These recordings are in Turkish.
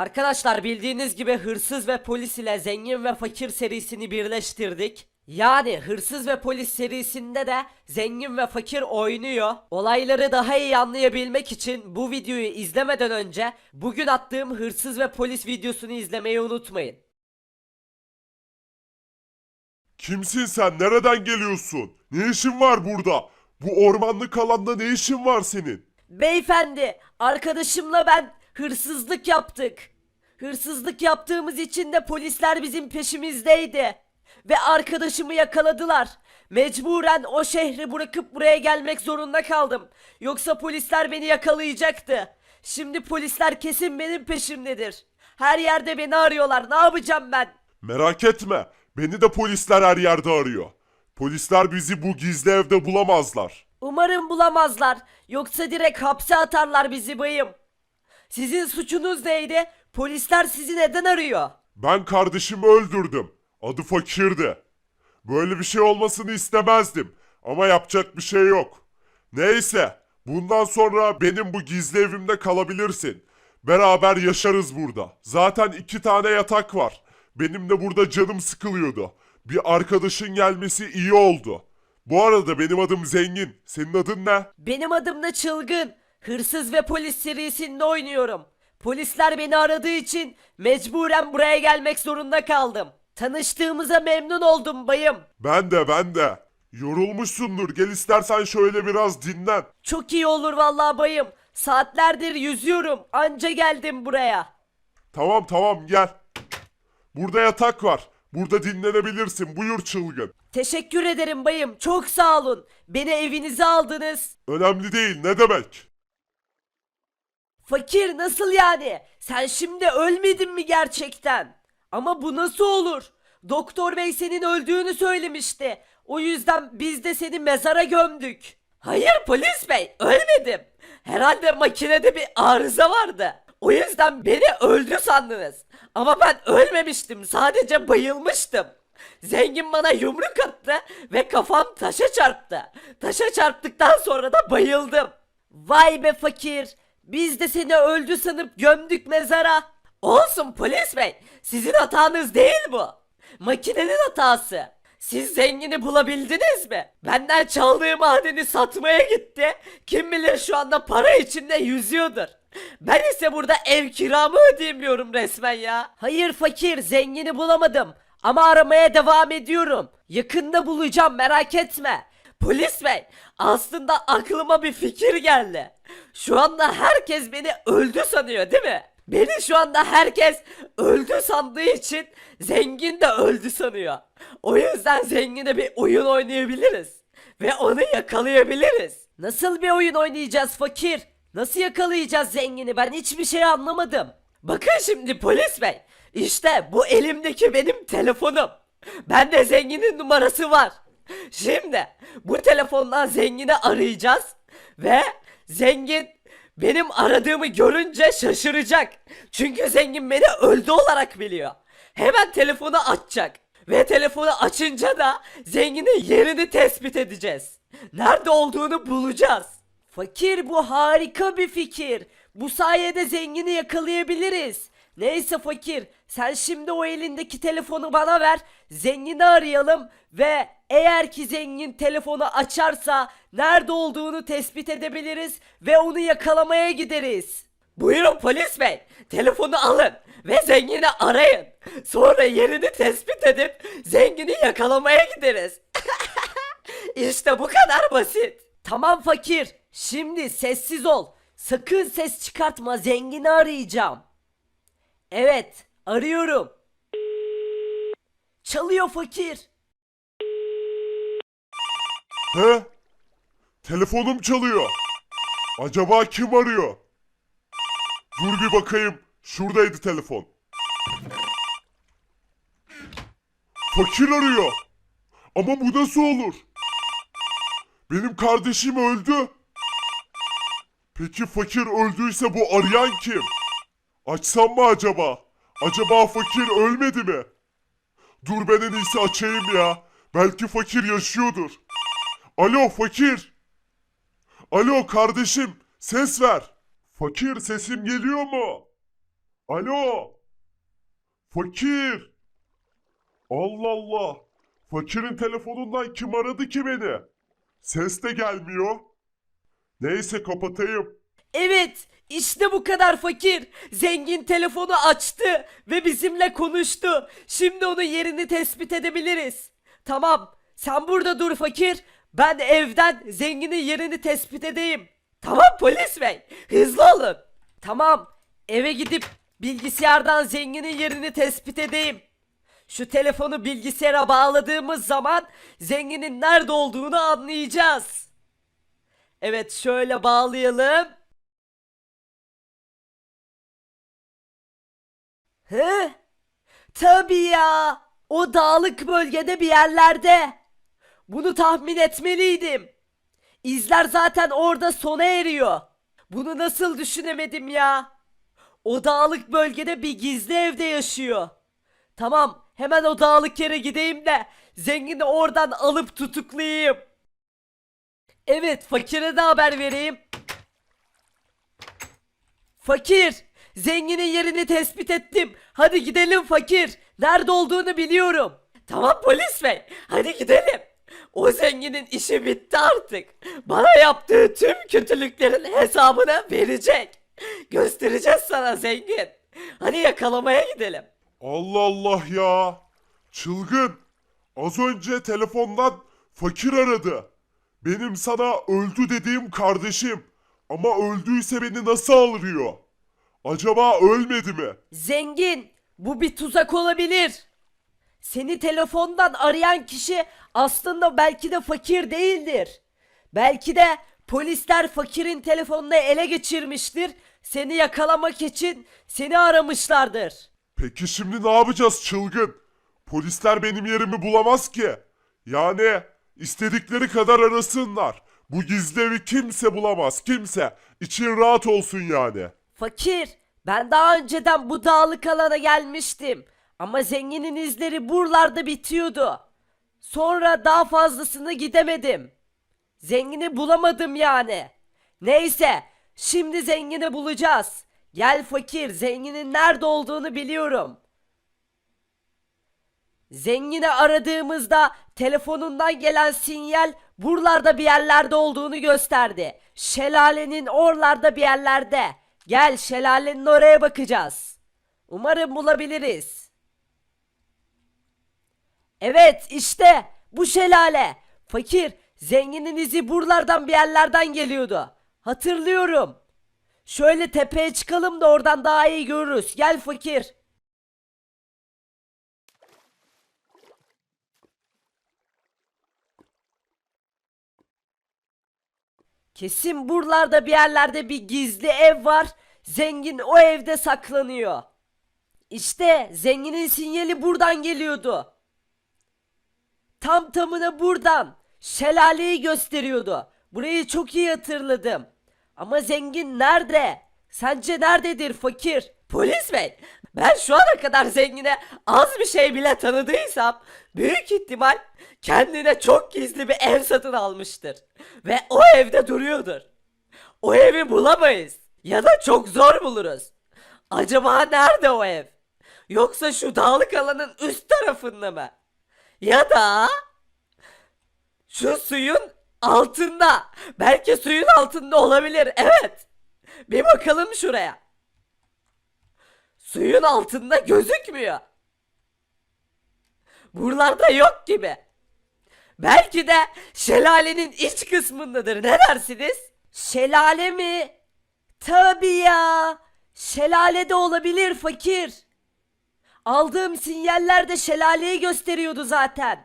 Arkadaşlar bildiğiniz gibi hırsız ve polis ile zengin ve fakir serisini birleştirdik. Yani hırsız ve polis serisinde de zengin ve fakir oynuyor. Olayları daha iyi anlayabilmek için bu videoyu izlemeden önce bugün attığım hırsız ve polis videosunu izlemeyi unutmayın. Kimsin sen? Nereden geliyorsun? Ne işin var burada? Bu ormanlık alanda ne işin var senin? Beyefendi, arkadaşımla ben hırsızlık yaptık. Hırsızlık yaptığımız için de polisler bizim peşimizdeydi. Ve arkadaşımı yakaladılar. Mecburen o şehri bırakıp buraya gelmek zorunda kaldım. Yoksa polisler beni yakalayacaktı. Şimdi polisler kesin benim peşimdedir. Her yerde beni arıyorlar. Ne yapacağım ben? Merak etme. Beni de polisler her yerde arıyor. Polisler bizi bu gizli evde bulamazlar. Umarım bulamazlar. Yoksa direkt hapse atarlar bizi bayım. Sizin suçunuz neydi? Polisler sizi neden arıyor? Ben kardeşimi öldürdüm. Adı fakirdi. Böyle bir şey olmasını istemezdim. Ama yapacak bir şey yok. Neyse. Bundan sonra benim bu gizli evimde kalabilirsin. Beraber yaşarız burada. Zaten iki tane yatak var. Benim de burada canım sıkılıyordu. Bir arkadaşın gelmesi iyi oldu. Bu arada benim adım Zengin. Senin adın ne? Benim adım da Çılgın. Hırsız ve polis serisinde oynuyorum. Polisler beni aradığı için mecburen buraya gelmek zorunda kaldım. Tanıştığımıza memnun oldum bayım. Ben de ben de. Yorulmuşsundur. Gel istersen şöyle biraz dinlen. Çok iyi olur vallahi bayım. Saatlerdir yüzüyorum. Anca geldim buraya. Tamam tamam gel. Burada yatak var. Burada dinlenebilirsin. Buyur çılgın. Teşekkür ederim bayım. Çok sağ olun. Beni evinize aldınız. Önemli değil ne demek? Fakir nasıl yani? Sen şimdi ölmedin mi gerçekten? Ama bu nasıl olur? Doktor bey senin öldüğünü söylemişti. O yüzden biz de seni mezara gömdük. Hayır polis bey ölmedim. Herhalde makinede bir arıza vardı. O yüzden beni öldü sandınız. Ama ben ölmemiştim sadece bayılmıştım. Zengin bana yumruk attı ve kafam taşa çarptı. Taşa çarptıktan sonra da bayıldım. Vay be fakir. Biz de seni öldü sanıp gömdük mezara. Olsun polis bey. Sizin hatanız değil bu. Makinenin hatası. Siz zengini bulabildiniz mi? Benden çaldığı madeni satmaya gitti. Kim bilir şu anda para içinde yüzüyordur. Ben ise burada ev kiramı ödeyemiyorum resmen ya. Hayır fakir zengini bulamadım. Ama aramaya devam ediyorum. Yakında bulacağım merak etme. Polis bey aslında aklıma bir fikir geldi. Şu anda herkes beni öldü sanıyor değil mi? Beni şu anda herkes öldü sandığı için zengin de öldü sanıyor. O yüzden zengine bir oyun oynayabiliriz. Ve onu yakalayabiliriz. Nasıl bir oyun oynayacağız fakir? Nasıl yakalayacağız zengini ben hiçbir şey anlamadım. Bakın şimdi polis bey. İşte bu elimdeki benim telefonum. Bende zenginin numarası var. Şimdi bu telefondan zengini arayacağız ve zengin benim aradığımı görünce şaşıracak. Çünkü zengin beni öldü olarak biliyor. Hemen telefonu açacak. Ve telefonu açınca da zenginin yerini tespit edeceğiz. Nerede olduğunu bulacağız. Fakir bu harika bir fikir. Bu sayede zengini yakalayabiliriz. Neyse fakir sen şimdi o elindeki telefonu bana ver. Zengini arayalım ve eğer ki zengin telefonu açarsa nerede olduğunu tespit edebiliriz ve onu yakalamaya gideriz. Buyurun polis bey telefonu alın ve zengini arayın. Sonra yerini tespit edip zengini yakalamaya gideriz. işte bu kadar basit. Tamam fakir. Şimdi sessiz ol. Sakın ses çıkartma. Zengini arayacağım. Evet, arıyorum. Çalıyor fakir. He? Telefonum çalıyor. Acaba kim arıyor? Dur bir bakayım. Şuradaydı telefon. Fakir arıyor. Ama bu nasıl olur? Benim kardeşim öldü. Peki fakir öldüyse bu arayan kim? Açsam mı acaba? Acaba fakir ölmedi mi? Dur ben en iyisi açayım ya. Belki fakir yaşıyordur. Alo fakir. Alo kardeşim ses ver. Fakir sesim geliyor mu? Alo. Fakir. Allah Allah. Fakirin telefonundan kim aradı ki beni? Ses de gelmiyor. Neyse kapatayım. Evet, işte bu kadar fakir. Zengin telefonu açtı ve bizimle konuştu. Şimdi onun yerini tespit edebiliriz. Tamam, sen burada dur fakir. Ben evden zenginin yerini tespit edeyim. Tamam polis bey, hızlı olun. Tamam, eve gidip bilgisayardan zenginin yerini tespit edeyim. Şu telefonu bilgisayara bağladığımız zaman zenginin nerede olduğunu anlayacağız. Evet şöyle bağlayalım. He? Tabii ya. O dağlık bölgede bir yerlerde. Bunu tahmin etmeliydim. İzler zaten orada sona eriyor. Bunu nasıl düşünemedim ya? O dağlık bölgede bir gizli evde yaşıyor. Tamam, hemen o dağlık yere gideyim de zengini oradan alıp tutuklayayım. Evet, fakire de haber vereyim. Fakir, zenginin yerini tespit ettim. Hadi gidelim fakir. Nerede olduğunu biliyorum. Tamam polis bey, hadi gidelim. O zenginin işi bitti artık. Bana yaptığı tüm kötülüklerin hesabını verecek. Göstereceğiz sana zengin. Hadi yakalamaya gidelim. Allah Allah ya. Çılgın. Az önce telefondan fakir aradı. Benim sana öldü dediğim kardeşim. Ama öldüyse beni nasıl alırıyor? Acaba ölmedi mi? Zengin, bu bir tuzak olabilir. Seni telefondan arayan kişi aslında belki de fakir değildir. Belki de polisler fakirin telefonunu ele geçirmiştir. Seni yakalamak için seni aramışlardır. Peki şimdi ne yapacağız çılgın? Polisler benim yerimi bulamaz ki. Yani istedikleri kadar arasınlar. Bu gizli evi kimse bulamaz kimse. İçin rahat olsun yani. Fakir, ben daha önceden bu dağlık alana gelmiştim. Ama zenginin izleri buralarda bitiyordu. Sonra daha fazlasını gidemedim. Zengini bulamadım yani. Neyse, şimdi zengini bulacağız. Gel fakir, zenginin nerede olduğunu biliyorum. Zengini aradığımızda telefonundan gelen sinyal buralarda bir yerlerde olduğunu gösterdi. Şelalenin oralarda bir yerlerde. Gel şelalenin oraya bakacağız. Umarım bulabiliriz. Evet işte bu şelale. Fakir zenginin izi buralardan bir yerlerden geliyordu. Hatırlıyorum. Şöyle tepeye çıkalım da oradan daha iyi görürüz. Gel fakir. Kesin buralarda bir yerlerde bir gizli ev var. Zengin o evde saklanıyor. İşte zenginin sinyali buradan geliyordu. Tam tamına buradan şelaleyi gösteriyordu. Burayı çok iyi hatırladım. Ama zengin nerede? Sence nerededir fakir? Polis bey, ben şu ana kadar zengine az bir şey bile tanıdıysam büyük ihtimal kendine çok gizli bir ev satın almıştır. Ve o evde duruyordur. O evi bulamayız. Ya da çok zor buluruz. Acaba nerede o ev? Yoksa şu dağlık alanın üst tarafında mı? Ya da şu suyun altında. Belki suyun altında olabilir. Evet. Bir bakalım şuraya. Suyun altında gözükmüyor. Buralarda yok gibi. Belki de şelalenin iç kısmındadır. Ne dersiniz? Şelale mi? Tabii ya. Şelale de olabilir fakir. Aldığım sinyaller de şelaleyi gösteriyordu zaten.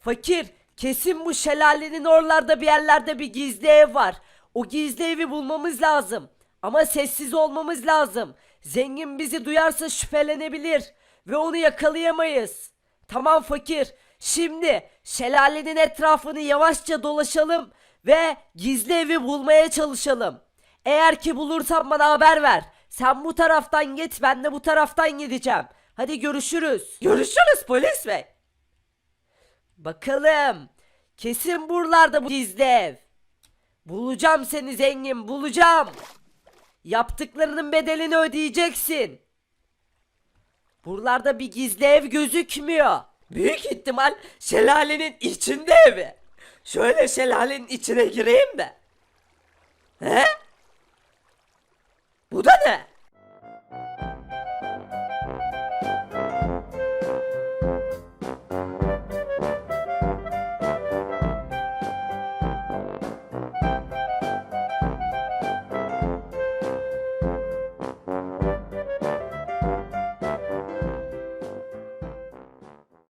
Fakir, kesin bu şelalenin oralarda bir yerlerde bir gizli ev var. O gizli evi bulmamız lazım. Ama sessiz olmamız lazım. Zengin bizi duyarsa şüphelenebilir ve onu yakalayamayız. Tamam fakir. Şimdi şelalenin etrafını yavaşça dolaşalım ve gizli evi bulmaya çalışalım. Eğer ki bulursan bana haber ver. Sen bu taraftan git ben de bu taraftan gideceğim. Hadi görüşürüz. Görüşürüz polis bey. Bakalım. Kesin buralarda bu gizli ev. Bulacağım seni zengin bulacağım. Yaptıklarının bedelini ödeyeceksin. Buralarda bir gizli ev gözükmüyor. Büyük ihtimal şelalenin içinde evi. Şöyle şelalenin içine gireyim de. He? Bu da ne?